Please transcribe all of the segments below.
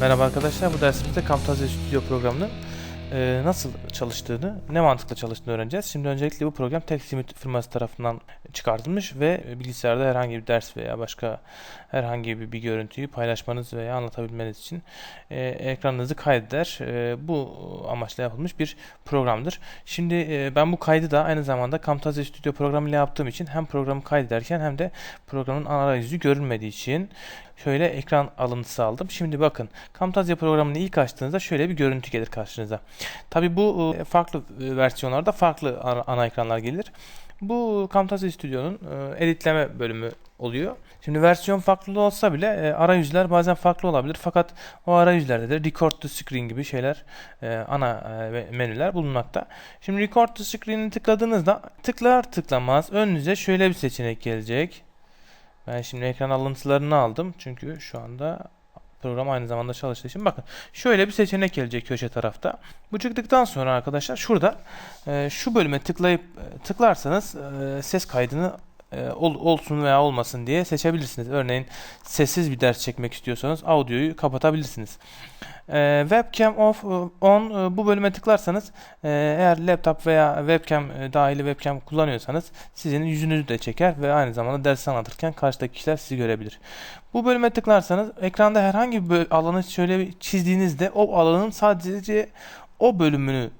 Merhaba arkadaşlar, bu dersimizde Camtasia Studio programının e, nasıl çalıştığını, ne mantıkla çalıştığını öğreneceğiz. Şimdi öncelikle bu program Textimit firması tarafından çıkartılmış ve bilgisayarda herhangi bir ders veya başka herhangi bir, bir görüntüyü paylaşmanız veya anlatabilmeniz için e, ekranınızı kaydeder. E, bu amaçla yapılmış bir programdır. Şimdi e, ben bu kaydı da aynı zamanda Camtasia Studio programıyla yaptığım için hem programı kaydederken hem de programın ana yüzü görünmediği için şöyle ekran alıntısı aldım. Şimdi bakın Camtasia programını ilk açtığınızda şöyle bir görüntü gelir karşınıza. Tabi bu e, farklı e, versiyonlarda farklı ana ekranlar gelir. Bu Camtasia Studio'nun e, editleme bölümü oluyor. Şimdi versiyon farklı olsa bile arayüzler bazen farklı olabilir. Fakat o arayüzlerde de Record to Screen gibi şeyler ana menüler bulunmakta. Şimdi Record to Screen'i tıkladığınızda tıklar tıklamaz önünüze şöyle bir seçenek gelecek. Ben şimdi ekran alıntılarını aldım. Çünkü şu anda program aynı zamanda çalıştığı için bakın şöyle bir seçenek gelecek köşe tarafta. Bu çıktıktan sonra arkadaşlar şurada e, şu bölüme tıklayıp e, tıklarsanız e, ses kaydını e, ol, olsun veya olmasın diye seçebilirsiniz. Örneğin sessiz bir ders çekmek istiyorsanız audioyu kapatabilirsiniz. E, webcam off e, on e, bu bölüme tıklarsanız e, eğer laptop veya webcam e, dahili webcam kullanıyorsanız sizin yüzünüzü de çeker ve aynı zamanda ders anlatırken karşıdaki kişiler sizi görebilir. Bu bölüme tıklarsanız ekranda herhangi bir alanı şöyle çizdiğinizde o alanın sadece o bölümünü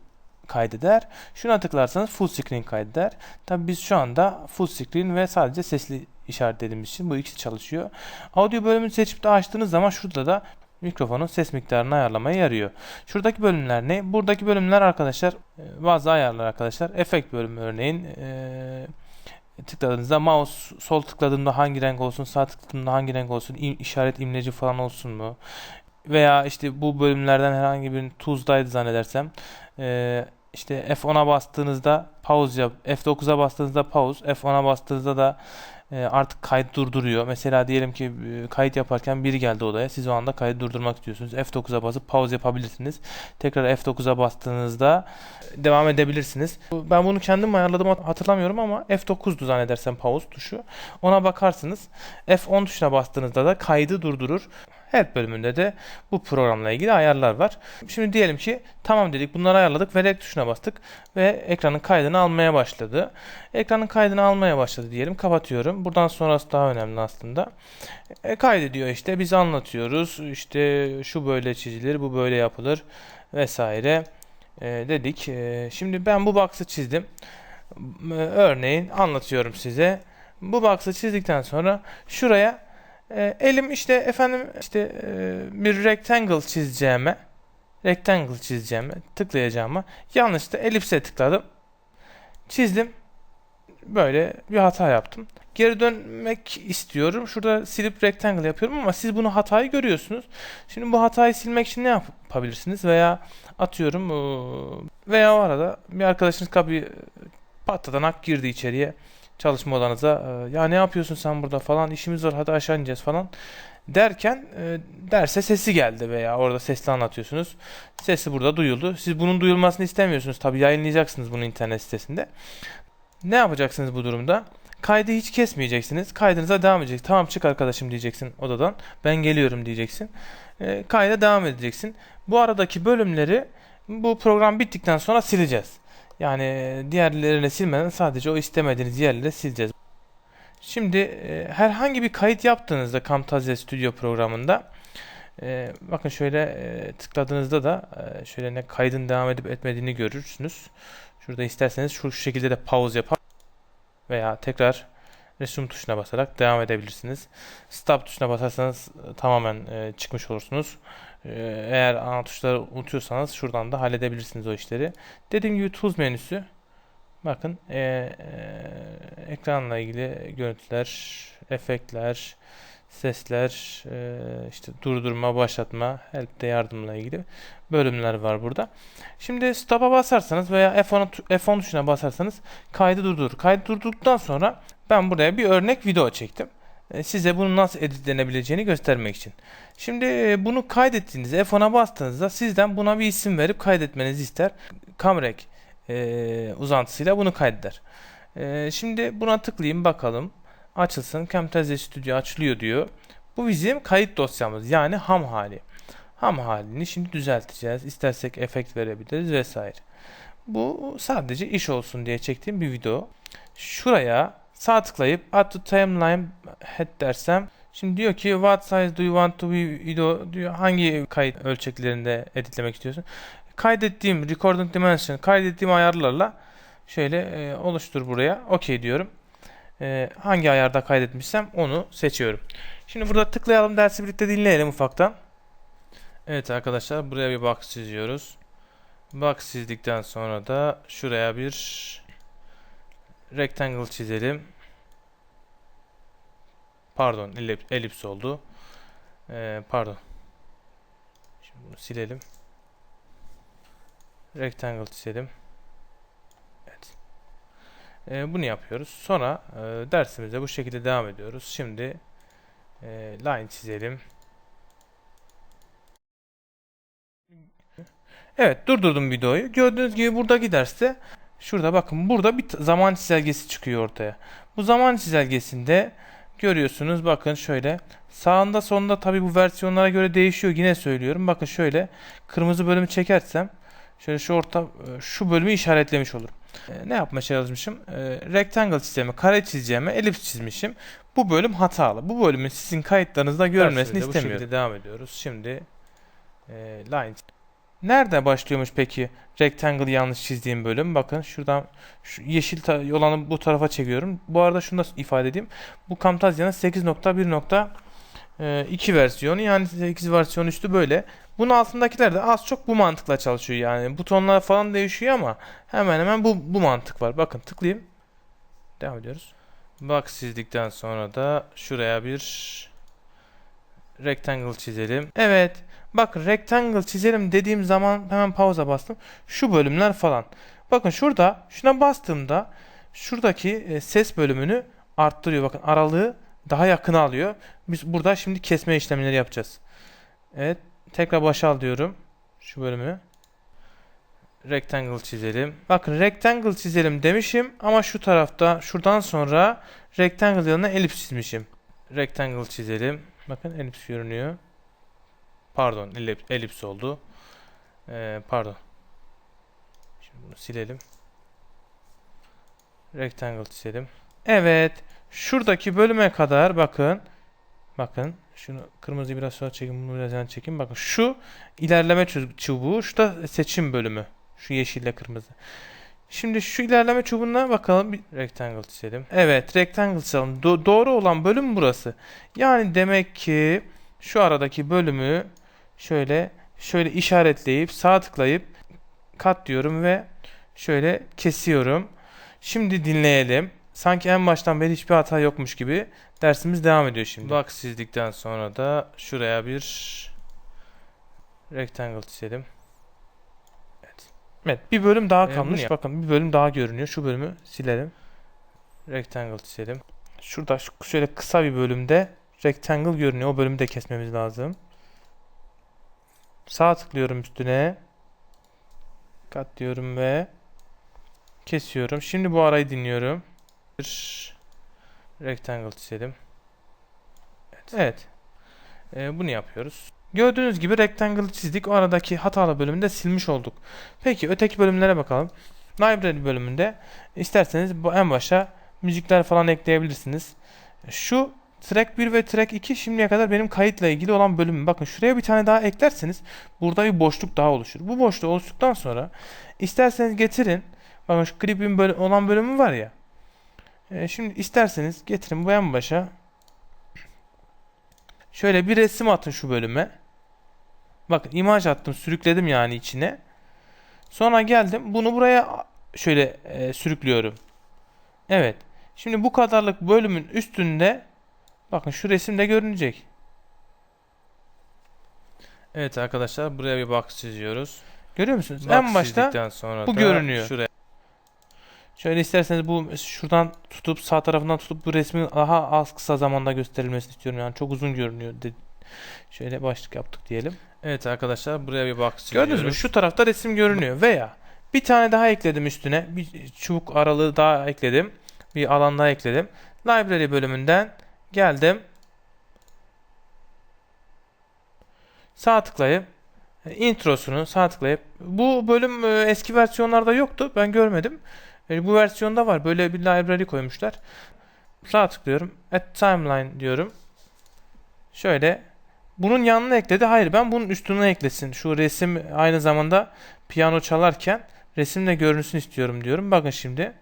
kaydeder. Şuna tıklarsanız full screen kaydeder. Tabi biz şu anda full screen ve sadece sesli işaretlediğimiz için bu ikisi çalışıyor. Audio bölümünü seçip de açtığınız zaman şurada da mikrofonun ses miktarını ayarlamaya yarıyor. Şuradaki bölümler ne? Buradaki bölümler arkadaşlar e, bazı ayarlar arkadaşlar. Efekt bölümü örneğin ee, tıkladığınızda mouse sol tıkladığımda hangi renk olsun, sağ tıkladığımda hangi renk olsun, işaret imleci falan olsun mu? Veya işte bu bölümlerden herhangi bir tuz'daydı zannedersem. Ee, işte F10'a bastığınızda pause yap. F9'a bastığınızda pause. F10'a bastığınızda da e, artık kayıt durduruyor. Mesela diyelim ki e, kayıt yaparken biri geldi odaya. Siz o anda kaydı durdurmak istiyorsunuz. F9'a basıp pause yapabilirsiniz. Tekrar F9'a bastığınızda devam edebilirsiniz. Ben bunu kendim ayarladım hatırlamıyorum ama F9'du zannedersem pause tuşu. Ona bakarsınız. F10 tuşuna bastığınızda da kaydı durdurur. Help bölümünde de bu programla ilgili ayarlar var. Şimdi diyelim ki tamam dedik bunları ayarladık ve rek tuşuna bastık ve ekranın kaydını almaya başladı. Ekranın kaydını almaya başladı diyelim kapatıyorum. Buradan sonrası daha önemli aslında. E, kaydediyor işte biz anlatıyoruz işte şu böyle çizilir bu böyle yapılır vesaire e, dedik. E, şimdi ben bu box'ı çizdim. E, örneğin anlatıyorum size. Bu box'ı çizdikten sonra şuraya e, elim işte efendim işte e, bir rectangle çizeceğime rectangle çizeceğime tıklayacağıma yanlışlıkla elipse tıkladım. Çizdim. Böyle bir hata yaptım. Geri dönmek istiyorum. Şurada silip rectangle yapıyorum ama siz bunu hatayı görüyorsunuz. Şimdi bu hatayı silmek için ne yapabilirsiniz? Veya atıyorum veya o arada bir arkadaşınız kapıyı patlatanak girdi içeriye çalışma odanıza e, ya ne yapıyorsun sen burada falan işimiz var hadi aşağı ineceğiz falan derken e, derse sesi geldi veya orada sesli anlatıyorsunuz. Sesi burada duyuldu. Siz bunun duyulmasını istemiyorsunuz. Tabi yayınlayacaksınız bunu internet sitesinde. Ne yapacaksınız bu durumda? Kaydı hiç kesmeyeceksiniz. Kaydınıza devam edecek. Tamam çık arkadaşım diyeceksin odadan. Ben geliyorum diyeceksin. E, kayda devam edeceksin. Bu aradaki bölümleri bu program bittikten sonra sileceğiz. Yani diğerlerini silmeden sadece o istemediğiniz yerleri sileceğiz. Şimdi e, herhangi bir kayıt yaptığınızda Camtasia Studio programında e, bakın şöyle e, tıkladığınızda da şöyle ne kaydın devam edip etmediğini görürsünüz. Şurada isterseniz şu şekilde de pause yapar veya tekrar resume tuşuna basarak devam edebilirsiniz. Stop tuşuna basarsanız e, tamamen e, çıkmış olursunuz. E, eğer ana tuşları unutuyorsanız şuradan da halledebilirsiniz o işleri. Dediğim gibi tools menüsü. Bakın e, e, ekranla ilgili görüntüler, efektler, sesler, e, işte durdurma, başlatma, help'te yardımla ilgili bölümler var burada. Şimdi stop'a basarsanız veya F10, F10 tuşuna basarsanız kaydı durdurur. Kaydı durdurduktan sonra ben buraya bir örnek video çektim. E, size bunun nasıl editlenebileceğini göstermek için. Şimdi e, bunu kaydettiğinizde F10'a bastığınızda sizden buna bir isim verip kaydetmenizi ister. Camrec e, uzantısıyla bunu kaydeder. E, şimdi buna tıklayayım bakalım. Açılsın. Camtasia Studio açılıyor diyor. Bu bizim kayıt dosyamız yani ham hali. ham halini şimdi düzelteceğiz. İstersek efekt verebiliriz vesaire. Bu sadece iş olsun diye çektiğim bir video. Şuraya sağ tıklayıp add to timeline head dersem Şimdi diyor ki what size do you want to video diyor hangi kayıt ölçeklerinde editlemek istiyorsun? Kaydettiğim recording dimension kaydettiğim ayarlarla şöyle e, oluştur buraya. OK diyorum. E, hangi ayarda kaydetmişsem onu seçiyorum. Şimdi burada tıklayalım dersi birlikte dinleyelim ufaktan. Evet arkadaşlar buraya bir box çiziyoruz. Box çizdikten sonra da şuraya bir rectangle çizelim. Pardon elip, elips oldu. Ee, pardon. Şimdi bunu silelim. Rectangle çizelim. Evet. Ee, bunu yapıyoruz. Sonra e, dersimize bu şekilde devam ediyoruz. Şimdi e, line çizelim. Evet durdurdum videoyu. Gördüğünüz gibi buradaki derste şurada bakın burada bir zaman çizelgesi çıkıyor ortaya. Bu zaman çizelgesinde görüyorsunuz bakın şöyle sağında sonunda tabi bu versiyonlara göre değişiyor yine söylüyorum. Bakın şöyle kırmızı bölümü çekersem şöyle şu orta şu bölümü işaretlemiş olurum. E, ne yapmaya çalışmışım? E, rectangle çizeceğime, kare çizeceğime elips çizmişim. Bu bölüm hatalı. Bu bölümün sizin kayıtlarınızda görünmesini istemiyorum. Bu şekilde devam ediyoruz. Şimdi e, line Nerede başlıyormuş peki rectangle yanlış çizdiğim bölüm? Bakın şuradan şu yeşil olanı bu tarafa çekiyorum. Bu arada şunu da ifade edeyim. Bu Camtasia'nın 8.1.2 versiyonu yani 8 versiyon üstü böyle. Bunun altındakiler de az çok bu mantıkla çalışıyor yani. Butonlar falan değişiyor ama hemen hemen bu, bu mantık var. Bakın tıklayayım. Devam ediyoruz. Bak çizdikten sonra da şuraya bir rectangle çizelim. Evet. Bakın rectangle çizelim dediğim zaman hemen pauza bastım. Şu bölümler falan. Bakın şurada şuna bastığımda şuradaki e, ses bölümünü arttırıyor. Bakın aralığı daha yakına alıyor. Biz burada şimdi kesme işlemleri yapacağız. Evet. Tekrar başa al diyorum. Şu bölümü. Rectangle çizelim. Bakın rectangle çizelim demişim ama şu tarafta şuradan sonra rectangle yanına elips çizmişim. Rectangle çizelim. Bakın elips görünüyor. Pardon elips, elips oldu. Ee, pardon. Şimdi bunu silelim. Rectangle çizelim. Evet. Şuradaki bölüme kadar bakın. Bakın. Şunu kırmızıyı biraz sonra çekin. Bunu biraz yan çekin. Bakın şu ilerleme çubuğu. Şu da seçim bölümü. Şu yeşille kırmızı. Şimdi şu ilerleme çubuğuna bakalım. Bir rectangle çizelim. Evet rectangle çizelim. Do doğru olan bölüm burası. Yani demek ki şu aradaki bölümü şöyle şöyle işaretleyip sağ tıklayıp kat diyorum ve şöyle kesiyorum. Şimdi dinleyelim. Sanki en baştan beri hiçbir hata yokmuş gibi dersimiz devam ediyor şimdi. Bak çizdikten sonra da şuraya bir rectangle çizelim. Evet. Evet bir bölüm daha kalmış. Ee, Bakın bir bölüm daha görünüyor. Şu bölümü silelim. Rectangle çizelim. Şurada şöyle kısa bir bölümde rectangle görünüyor. O bölümü de kesmemiz lazım. Sağ tıklıyorum üstüne. Kat diyorum ve kesiyorum. Şimdi bu arayı dinliyorum. Bir rectangle çizelim. Evet. evet. Ee, bunu yapıyoruz. Gördüğünüz gibi rectangle çizdik. O aradaki hatalı bölümünü silmiş olduk. Peki öteki bölümlere bakalım. Library bölümünde isterseniz bu en başa müzikler falan ekleyebilirsiniz. Şu Track 1 ve Track 2 şimdiye kadar benim kayıtla ilgili olan bölümüm. Bakın şuraya bir tane daha eklerseniz burada bir boşluk daha oluşur. Bu boşluk oluştuktan sonra isterseniz getirin. Bakın şu klipin böl olan bölümü var ya. E, şimdi isterseniz getirin bu en başa. Şöyle bir resim atın şu bölüme. Bakın imaj attım sürükledim yani içine. Sonra geldim bunu buraya şöyle e, sürüklüyorum. Evet. Şimdi bu kadarlık bölümün üstünde Bakın şu resimde görünecek. Evet arkadaşlar buraya bir box çiziyoruz. Görüyor musunuz? Box en başta sonra bu görünüyor. Şuraya. Şöyle isterseniz bu şuradan tutup sağ tarafından tutup bu resmin daha az kısa zamanda gösterilmesini istiyorum. Yani çok uzun görünüyor. Şöyle başlık yaptık diyelim. Evet arkadaşlar buraya bir box çiziyoruz. Gördünüz mü? Şu tarafta resim görünüyor. Veya bir tane daha ekledim üstüne. Bir çubuk aralığı daha ekledim. Bir alan daha ekledim. Library bölümünden Geldim. sağ tıklayıp introsunu sağ tıklayıp bu bölüm e, eski versiyonlarda yoktu. Ben görmedim. E, bu versiyonda var. Böyle bir library koymuşlar. Sağ tıklıyorum. Add timeline diyorum. Şöyle bunun yanına ekledi. Hayır ben bunun üstüne eklesin. Şu resim aynı zamanda piyano çalarken resimle görünsün istiyorum diyorum. Bakın şimdi.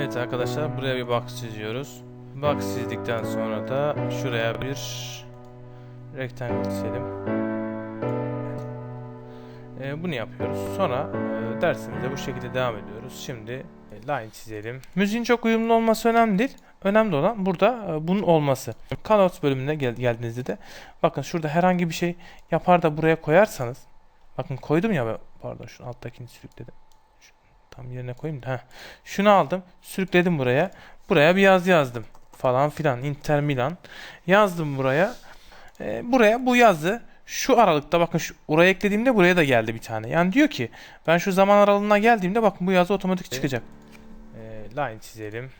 Evet arkadaşlar buraya bir box çiziyoruz. Box çizdikten sonra da şuraya bir rectangle çizelim. Ee, bunu yapıyoruz. Sonra e, dersimize bu şekilde devam ediyoruz. Şimdi e, line çizelim. Müziğin çok uyumlu olması önemli değil. Önemli olan burada e, bunun olması. Callouts bölümüne gel geldiğinizde de bakın şurada herhangi bir şey yapar da buraya koyarsanız bakın koydum ya pardon şu alttakini sürükledim. Tam yerine koyayım da. heh. Şunu aldım, sürükledim buraya. Buraya bir yaz yazdım falan filan. Inter Milan yazdım buraya. E, buraya bu yazı şu aralıkta bakın şu oraya eklediğimde buraya da geldi bir tane. Yani diyor ki ben şu zaman aralığına geldiğimde bakın bu yazı otomatik çıkacak. E, line çizelim.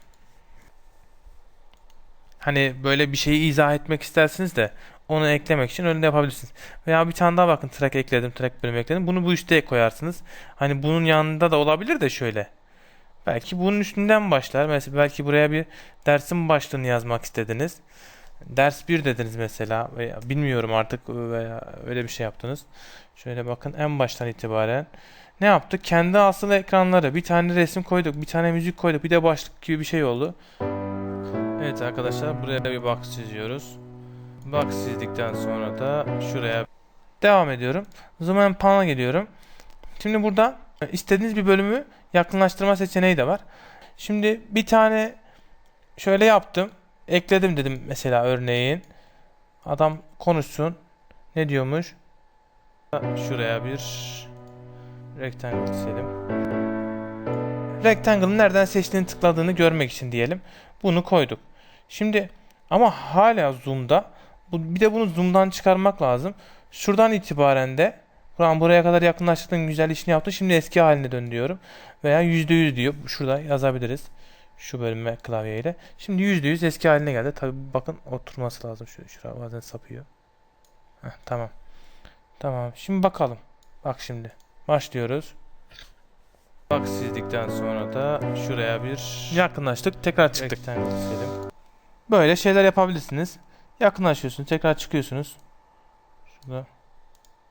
Hani böyle bir şeyi izah etmek istersiniz de onu eklemek için öyle yapabilirsiniz. Veya bir tane daha bakın track ekledim, track bölümü ekledim. Bunu bu üste koyarsınız. Hani bunun yanında da olabilir de şöyle. Belki bunun üstünden başlar. Mesela belki buraya bir dersin başlığını yazmak istediniz. Ders 1 dediniz mesela veya bilmiyorum artık veya öyle bir şey yaptınız. Şöyle bakın en baştan itibaren ne yaptık? Kendi asıl ekranları bir tane resim koyduk, bir tane müzik koyduk, bir de başlık gibi bir şey oldu. Evet arkadaşlar buraya bir box çiziyoruz. Box çizdikten sonra da şuraya devam ediyorum. Zoom and pan'a geliyorum. Şimdi burada istediğiniz bir bölümü yakınlaştırma seçeneği de var. Şimdi bir tane şöyle yaptım. Ekledim dedim mesela örneğin. Adam konuşsun. Ne diyormuş? Şuraya bir rectangle çizelim. Rectangle'ın nereden seçtiğini tıkladığını görmek için diyelim. Bunu koyduk. Şimdi ama hala zoom'da. Bu, bir de bunu zoom'dan çıkarmak lazım. Şuradan itibaren de Buran buraya kadar yakınlaştırdın güzel işini yaptın. Şimdi eski haline dön diyorum. Veya %100 diyor. Şurada yazabiliriz. Şu bölüme klavyeyle. Şimdi %100 eski haline geldi. Tabi bakın oturması lazım. Şöyle şuraya bazen sapıyor. Heh, tamam. Tamam. Şimdi bakalım. Bak şimdi. Başlıyoruz. Bak çizdikten sonra da şuraya bir yakınlaştık. Tekrar çıktık. Böyle şeyler yapabilirsiniz. Yakınlaşıyorsunuz. Tekrar çıkıyorsunuz. Şurada.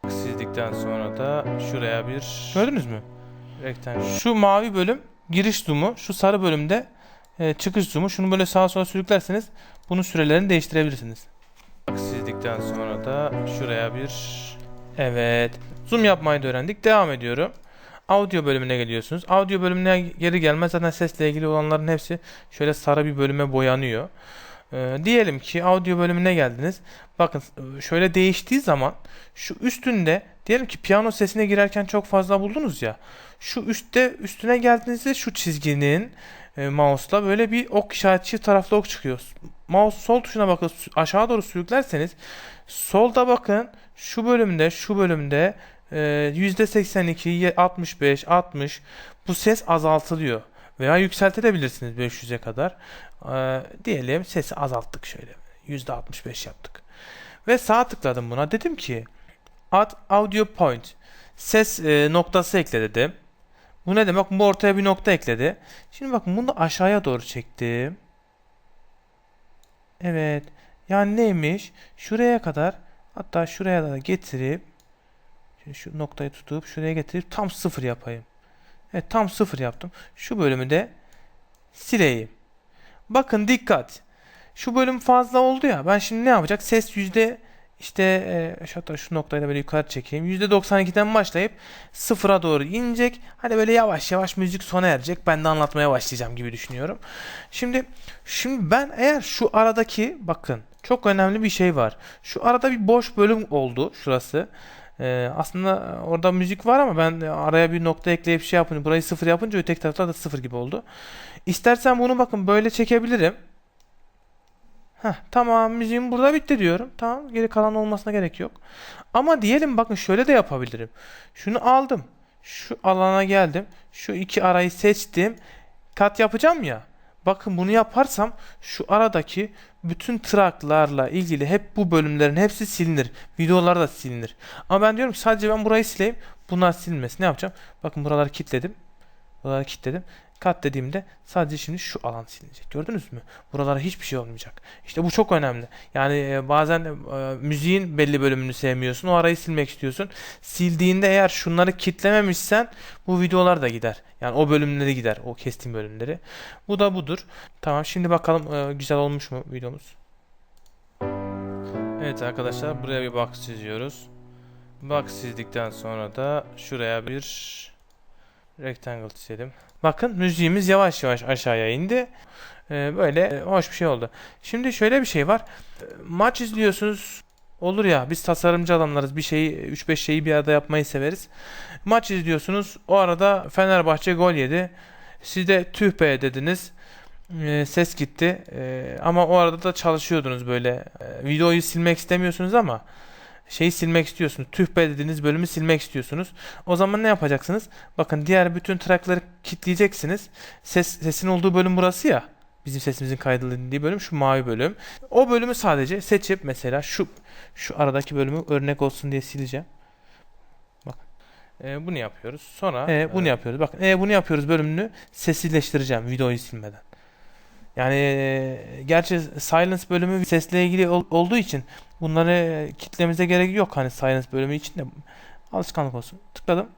Çizdikten sonra da şuraya bir gördünüz mü? Rectangle. Şu mavi bölüm giriş zoom'u, şu sarı bölümde e, çıkış zoom'u. Şunu böyle sağa sola sürüklerseniz bunun sürelerini değiştirebilirsiniz. Çizdikten sonra da şuraya bir evet zoom yapmayı da öğrendik. Devam ediyorum. Audio bölümüne geliyorsunuz. Audio bölümüne geri gelmez zaten sesle ilgili olanların hepsi şöyle sarı bir bölüme boyanıyor. Ee, diyelim ki audio bölümüne geldiniz. Bakın e, şöyle değiştiği zaman şu üstünde diyelim ki piyano sesine girerken çok fazla buldunuz ya. Şu üstte üstüne geldiğinizde şu çizginin e, mouse'la böyle bir ok işareti çift taraflı ok çıkıyor. Mouse sol tuşuna bakın aşağı doğru sürüklerseniz solda bakın şu bölümde şu bölümde e, %82, 65, 60 bu ses azaltılıyor. Veya yükseltebilirsiniz 500'e kadar. Ee, diyelim sesi azalttık şöyle. %65 yaptık. Ve sağ tıkladım buna. Dedim ki add audio point. Ses e, noktası ekle dedim. Bu ne demek? Bu ortaya bir nokta ekledi. Şimdi bakın bunu aşağıya doğru çektim. Evet. Yani neymiş? Şuraya kadar hatta şuraya da getirip şu noktayı tutup şuraya getirip tam sıfır yapayım. Evet tam sıfır yaptım. Şu bölümü de sileyim. Bakın dikkat. Şu bölüm fazla oldu ya. Ben şimdi ne yapacak? Ses yüzde işte e, hatta şu noktayı da böyle yukarı çekeyim. %92'den başlayıp sıfıra doğru inecek. Hani böyle yavaş yavaş müzik sona erecek. Ben de anlatmaya başlayacağım gibi düşünüyorum. Şimdi şimdi ben eğer şu aradaki bakın çok önemli bir şey var. Şu arada bir boş bölüm oldu şurası. Ee, aslında orada müzik var ama ben araya bir nokta ekleyip şey yapınca burayı sıfır yapınca öteki tarafta da sıfır gibi oldu. İstersen bunu bakın böyle çekebilirim. Heh, tamam müziğim burada bitti diyorum. Tamam geri kalan olmasına gerek yok. Ama diyelim bakın şöyle de yapabilirim. Şunu aldım. Şu alana geldim. Şu iki arayı seçtim. Kat yapacağım ya. Bakın bunu yaparsam şu aradaki bütün tracklarla ilgili hep bu bölümlerin hepsi silinir. Videolar da silinir. Ama ben diyorum ki sadece ben burayı sileyim. Bunlar silinmesin. Ne yapacağım? Bakın buraları kilitledim. Buraları kilitledim. Kat dediğimde sadece şimdi şu alan silinecek. Gördünüz mü? Buralara hiçbir şey olmayacak. İşte bu çok önemli. Yani e, bazen e, müziğin belli bölümünü sevmiyorsun. O arayı silmek istiyorsun. Sildiğinde eğer şunları kitlememişsen bu videolar da gider. Yani o bölümleri gider. O kestiğim bölümleri. Bu da budur. Tamam şimdi bakalım e, güzel olmuş mu videomuz. Evet arkadaşlar buraya bir box çiziyoruz. Box çizdikten sonra da şuraya bir rectangle çizelim. Bakın müziğimiz yavaş yavaş aşağıya indi. Ee, böyle e, hoş bir şey oldu. Şimdi şöyle bir şey var. Ee, Maç izliyorsunuz. Olur ya biz tasarımcı adamlarız. Bir şeyi 3-5 şeyi bir arada yapmayı severiz. Maç izliyorsunuz. O arada Fenerbahçe gol yedi. Siz de tüh be dediniz. Ee, ses gitti. Ee, ama o arada da çalışıyordunuz böyle. Ee, videoyu silmek istemiyorsunuz ama şeyi silmek istiyorsunuz. Tüh be dediğiniz bölümü silmek istiyorsunuz. O zaman ne yapacaksınız? Bakın diğer bütün trackları kilitleyeceksiniz. Ses, sesin olduğu bölüm burası ya. Bizim sesimizin kaydedildiği bölüm şu mavi bölüm. O bölümü sadece seçip mesela şu şu aradaki bölümü örnek olsun diye sileceğim. Bak. E, bunu yapıyoruz. Sonra e, bunu yapıyoruz. Bakın e, bunu yapıyoruz bölümünü sessizleştireceğim videoyu silmeden. Yani e, gerçi silence bölümü sesle ilgili ol, olduğu için bunları kitlemize gerek yok. Hani silence bölümü için de alışkanlık olsun. Tıkladım.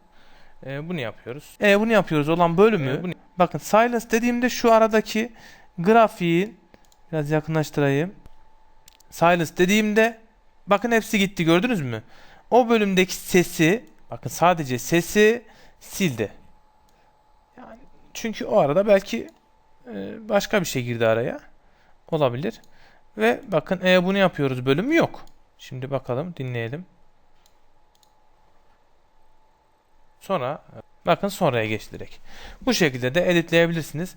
E, bunu yapıyoruz. E, bunu yapıyoruz olan bölümü. E, bunu... Bakın silence dediğimde şu aradaki grafiğin biraz yakınlaştırayım. Silence dediğimde bakın hepsi gitti gördünüz mü? O bölümdeki sesi bakın sadece sesi sildi. Yani çünkü o arada belki başka bir şey girdi araya. Olabilir. Ve bakın e bunu yapıyoruz bölüm yok. Şimdi bakalım dinleyelim. Sonra bakın sonraya geç direkt. Bu şekilde de editleyebilirsiniz.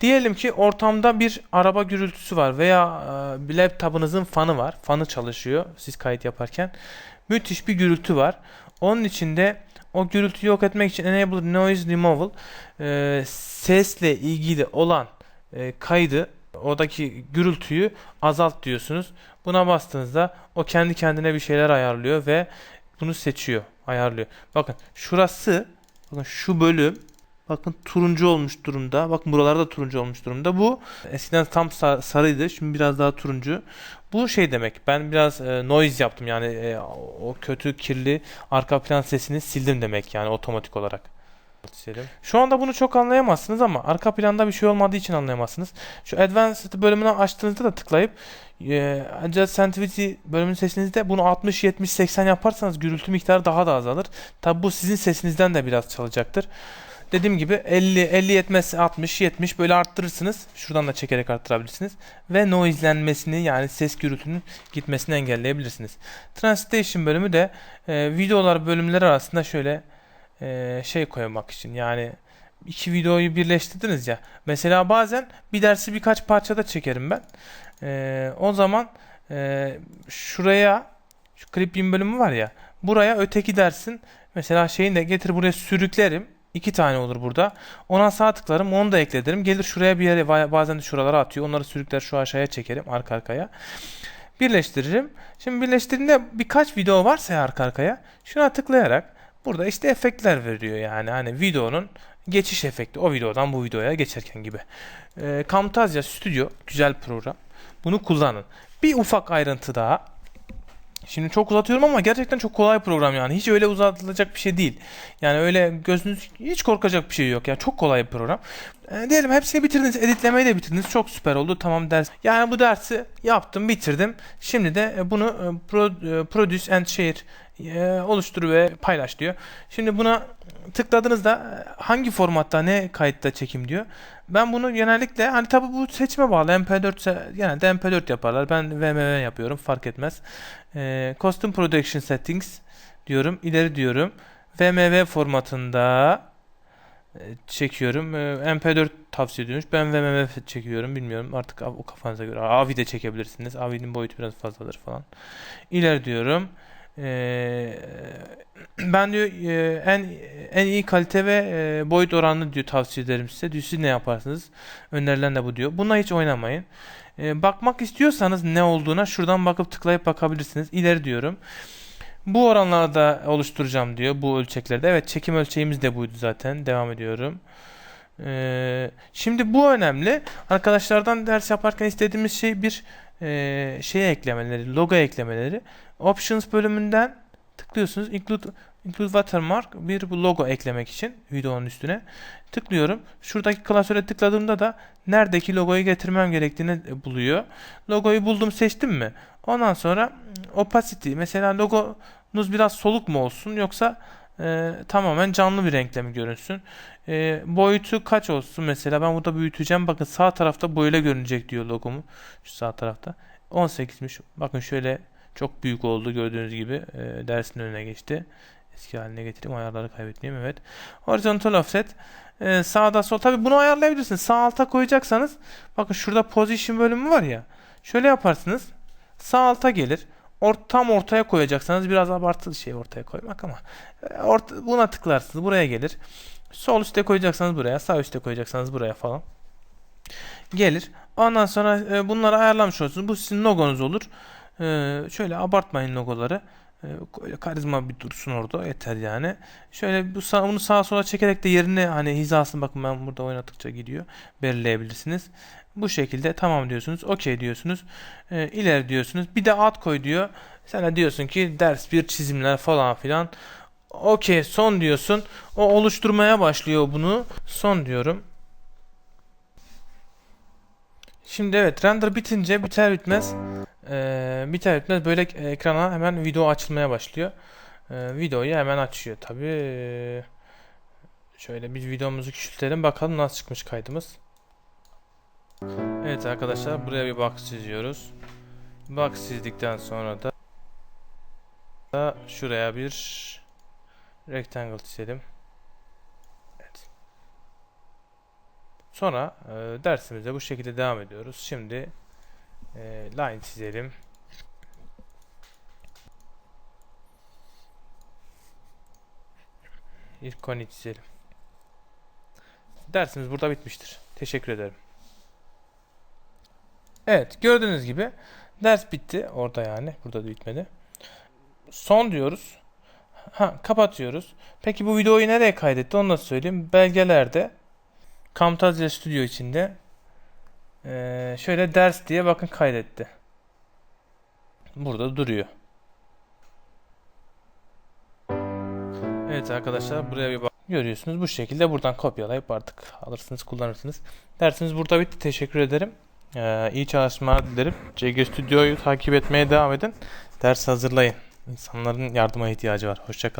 Diyelim ki ortamda bir araba gürültüsü var veya e, laptop'ınızın fanı var. Fanı çalışıyor siz kayıt yaparken. Müthiş bir gürültü var. Onun içinde o gürültüyü yok etmek için Enable Noise Removal e, sesle ilgili olan e, kaydı oradaki gürültüyü azalt diyorsunuz. Buna bastığınızda o kendi kendine bir şeyler ayarlıyor ve bunu seçiyor, ayarlıyor. Bakın şurası, bakın şu bölüm bakın turuncu olmuş durumda. Bakın buralarda turuncu olmuş durumda. Bu eskiden tam sarıydı. Şimdi biraz daha turuncu. Bu şey demek. Ben biraz e, noise yaptım yani e, o kötü kirli arka plan sesini sildim demek yani otomatik olarak istedim. Şu anda bunu çok anlayamazsınız ama arka planda bir şey olmadığı için anlayamazsınız. Şu Advanced bölümünü açtığınızda da tıklayıp e, Adjust Sensitivity bölümünü seçtiğinizde bunu 60, 70, 80 yaparsanız gürültü miktarı daha da azalır. Tabi bu sizin sesinizden de biraz çalacaktır. Dediğim gibi 50, 50 yetmezse 60, 70 böyle arttırırsınız. Şuradan da çekerek arttırabilirsiniz. Ve noiselenmesini yani ses gürültünün gitmesini engelleyebilirsiniz. Transition bölümü de e, videolar bölümleri arasında şöyle e, şey koymak için yani iki videoyu birleştirdiniz ya. Mesela bazen bir dersi birkaç parçada çekerim ben. E, o zaman e, şuraya şu clipping bölümü var ya. Buraya öteki dersin mesela şeyini de getir buraya sürüklerim. İki tane olur burada. Ona sağ tıklarım onu da ekledim. Gelir şuraya bir yere bazen de şuralara atıyor. Onları sürükler şu aşağıya çekerim arka arkaya. Birleştiririm. Şimdi birleştirdiğimde birkaç video varsa arka arkaya şuna tıklayarak Burada işte efektler veriyor yani hani videonun geçiş efekti o videodan bu videoya geçerken gibi. E, Camtasia Studio güzel program. Bunu kullanın. Bir ufak ayrıntı daha. Şimdi çok uzatıyorum ama gerçekten çok kolay program yani. Hiç öyle uzatılacak bir şey değil. Yani öyle gözünüz hiç korkacak bir şey yok. Yani çok kolay bir program. E, diyelim hepsini bitirdiniz. Editlemeyi de bitirdiniz. Çok süper oldu. Tamam ders. Yani bu dersi yaptım, bitirdim. Şimdi de bunu e, pro, e, produce and share e, oluştur ve paylaş diyor. Şimdi buna tıkladığınızda hangi formatta ne kayıtta çekim diyor. Ben bunu genellikle hani tabi bu seçime bağlı MP4 ise genelde MP4 yaparlar. Ben VMV yapıyorum fark etmez. E, Custom Production Settings diyorum. ileri diyorum. VMV formatında e, çekiyorum. E, MP4 tavsiye ediyormuş. Ben VMV çekiyorum. Bilmiyorum. Artık o kafanıza göre. AVI de çekebilirsiniz. AVI'nin boyutu biraz fazladır falan. İleri diyorum. Ben diyor en en iyi kalite ve boyut oranını diyor tavsiye ederim size. Diyor siz ne yaparsınız? Önerilen de bu diyor. Buna hiç oynamayın. Bakmak istiyorsanız ne olduğuna şuradan bakıp tıklayıp bakabilirsiniz. İleri diyorum. Bu oranlarda oluşturacağım diyor bu ölçeklerde. Evet çekim ölçeğimiz de buydu zaten. Devam ediyorum. Şimdi bu önemli. Arkadaşlardan ders yaparken istediğimiz şey bir e, şeye eklemeleri, logo eklemeleri. Options bölümünden tıklıyorsunuz. Include, include watermark bir bu logo eklemek için videonun üstüne tıklıyorum. Şuradaki klasöre tıkladığımda da neredeki logoyu getirmem gerektiğini buluyor. Logoyu buldum seçtim mi? Ondan sonra opacity mesela logonuz biraz soluk mu olsun yoksa e, tamamen canlı bir renkle mi görünsün? E, boyutu kaç olsun mesela ben burada büyüteceğim. Bakın sağ tarafta böyle görünecek diyor logomu. Şu sağ tarafta. 18'miş. Bakın şöyle çok büyük oldu gördüğünüz gibi. E, dersin önüne geçti. Eski haline getireyim ayarları kaybetmeyeyim evet. Horizontal offset. E, sağda sol. Tabi bunu ayarlayabilirsiniz. Sağ alta koyacaksanız bakın şurada position bölümü var ya. Şöyle yaparsınız. Sağ alta gelir. Ort tam ortaya koyacaksanız biraz abartılı şey ortaya koymak ama e, orta, buna tıklarsınız. Buraya gelir. Sol üstte koyacaksanız buraya, sağ üstte koyacaksanız buraya falan gelir. Ondan sonra e, bunları ayarlamış olursunuz. Bu sizin logonuz olur. E, şöyle abartmayın logoları. E, öyle karizma bir dursun orada yeter yani. Şöyle bu bunu sağa sola çekerek de yerine hani hizasını bakın ben burada oynattıkça gidiyor. Belirleyebilirsiniz. Bu şekilde tamam diyorsunuz. Okey diyorsunuz. E, ileri diyorsunuz. Bir de alt koy diyor. Sen de diyorsun ki ders bir çizimler falan filan. Okey son diyorsun. O oluşturmaya başlıyor bunu. Son diyorum. Şimdi evet render bitince biter bitmez e, biter bitmez böyle ekrana hemen video açılmaya başlıyor. E, videoyu hemen açıyor tabi. E, şöyle bir videomuzu küçültelim bakalım nasıl çıkmış kaydımız. Evet arkadaşlar buraya bir box çiziyoruz. Box çizdikten sonra da şuraya bir rectangle çizelim. Evet. Sonra e, dersimize bu şekilde devam ediyoruz. Şimdi e, line çizelim. Bir koni çizelim. Dersimiz burada bitmiştir. Teşekkür ederim. Evet gördüğünüz gibi ders bitti. Orada yani. Burada da bitmedi. Son diyoruz. Ha, kapatıyoruz. Peki bu videoyu nereye kaydetti onu da söyleyeyim. Belgelerde Camtasia Studio içinde ee, şöyle ders diye bakın kaydetti. Burada duruyor. Evet arkadaşlar buraya bir bak. Görüyorsunuz bu şekilde buradan kopyalayıp artık alırsınız kullanırsınız. Dersimiz burada bitti. Teşekkür ederim. Ee, iyi çalışmalar dilerim. CG Studio'yu takip etmeye devam edin. Ders hazırlayın. İnsanların yardıma ihtiyacı var. Hoşçakalın.